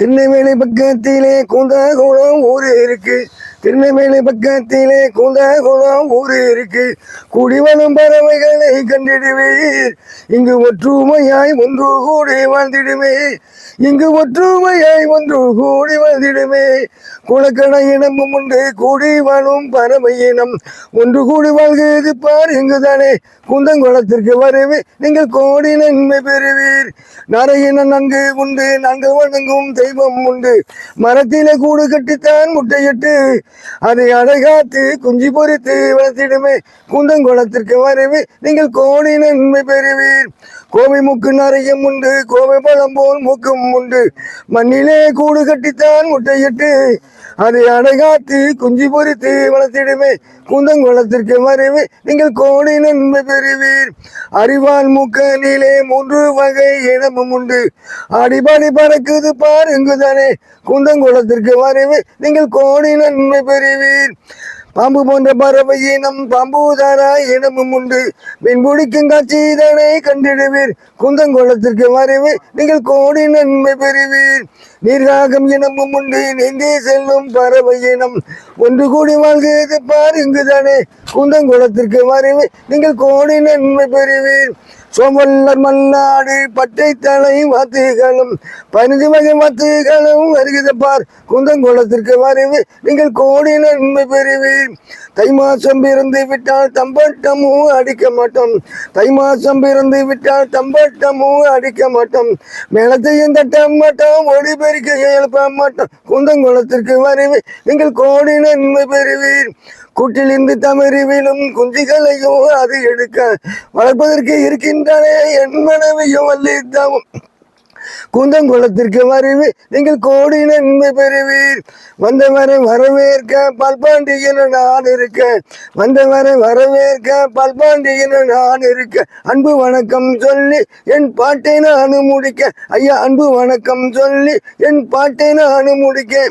திருநெல்வேலி பக்கத்திலே குந்தகுளம் ஊர் இருக்கு. திருநெல்வேலி பக்கத்திலே குந்தகுளம் ஊர் இருக்கு. குடிவனும் பறவைகளை கண்டிடுவீர். இங்கு ஒற்றுமையாய் ஒன்று கூடி வாழ்ந்திடுமே. இங்கு ஒற்றுமையாய் ஒன்று கூடி வாழ்ந்திடுமே. குளக்கண இனமும் உண்டு கூடி வாழும் பறவை இனம். ஒன்று கூடி வாழ்கிறது பார் இங்குதானே. குந்தங்குளத்திற்கு வருவே நீங்கள் கோடி நன்மை பெறுவீர். நரையின நன்கு உண்டு நாங்கள் வணங்கும் தெய்வம் உண்டு. மரத்திலே கூடு கட்டித்தான் முட்டையிட்டு அதை அடைகாத்து குஞ்சு பொறித்து வளர்த்திடுமே. குந்தங்குளத்திற்கு வரவே நீங்கள் கோடி நன்மை பெறுவீர். கோவை மூக்கு நிறையம் உண்டு. கோவை பழம் போல் மூக்கும் உண்டு. மண்ணிலே கூடு கட்டித்தான் முட்டையிட்டு அதை அடைகாத்து குஞ்சு பொறித்து வளர்த்திடுமே. குந்தங்குளத்திற்கு வரவே நீங்கள் கோடி நன்மை பெறுவீர். அறிவால் மூக்கனிலே மூன்று வகை இனமும் உண்டு. அடிபாடி பறக்குது பாருங்குதானே. குந்தங்குளத்திற்கு வரவே நீங்கள் கோடி நன்மை பெறுவீர். பாம்பு போன்ற பறவை இனம் பாம்புதாரா இனமும் உண்டு. மீன் பிடிக்கும் காட்சி இதனை கண்டிடுவீர். குந்தங்குளத்திற்கு வரவே நீங்கள் கோடி நன்மை பெறுவீர். நீர்காகம் இனமும் உண்டு. நீந்தி செல்லும் பறவை இனம் ஒன்று கூடி வாழ்கிறது பார் இங்குதானே குந்தங்குளத்திற்கு வரவே நீங்கள் கோடி நன்மை பெறுவீர். சோமல்லர் மல்லாடு பட்டை தலை வாத்துகளும் பதினஞ்சு வகை வாத்துகளும் வருகிறது பார். குந்தங்குளத்திற்கு வரவே நீங்கள் கோடி நன்மை பெறுவீர். தை மாசம் பிறந்து விட்டால் தம்பட்டமும் அடிக்க மாட்டோம். தை மாசம் பிறந்து விட்டால் தம்பட்டமும் அடிக்க மாட்டோம். மேலத்தையும் தட்ட மாட்டோம் ஒளி பெருக்க எழுப்ப மாட்டோம். குந்தங்குளத்திற்கு வருவேன் நீங்கள் கோடி நன்மை பெறுவீர் கூட்டிலிருந்து தமறிவிலும் குஞ்சுகளையும் அது எடுக்க வளர்ப்பதற்கு இருக்கின்றனே என் மனைவியும் வல்லித்தவும் குந்தங்குளத்திற்கு வருவி நீங்கள் கோடி நன்மை பெறுவீர். வந்தவரை வரவேற்க பல்பாண்டியன நான் இருக்க. வந்தவரை வரவேற்க பல்பாண்டியன நான் இருக்க. அன்பு வணக்கம் சொல்லி என் பாட்டை நான் முடிக்க. ஐயா அன்பு வணக்கம் சொல்லி என் பாட்டை நான் முடிக்க.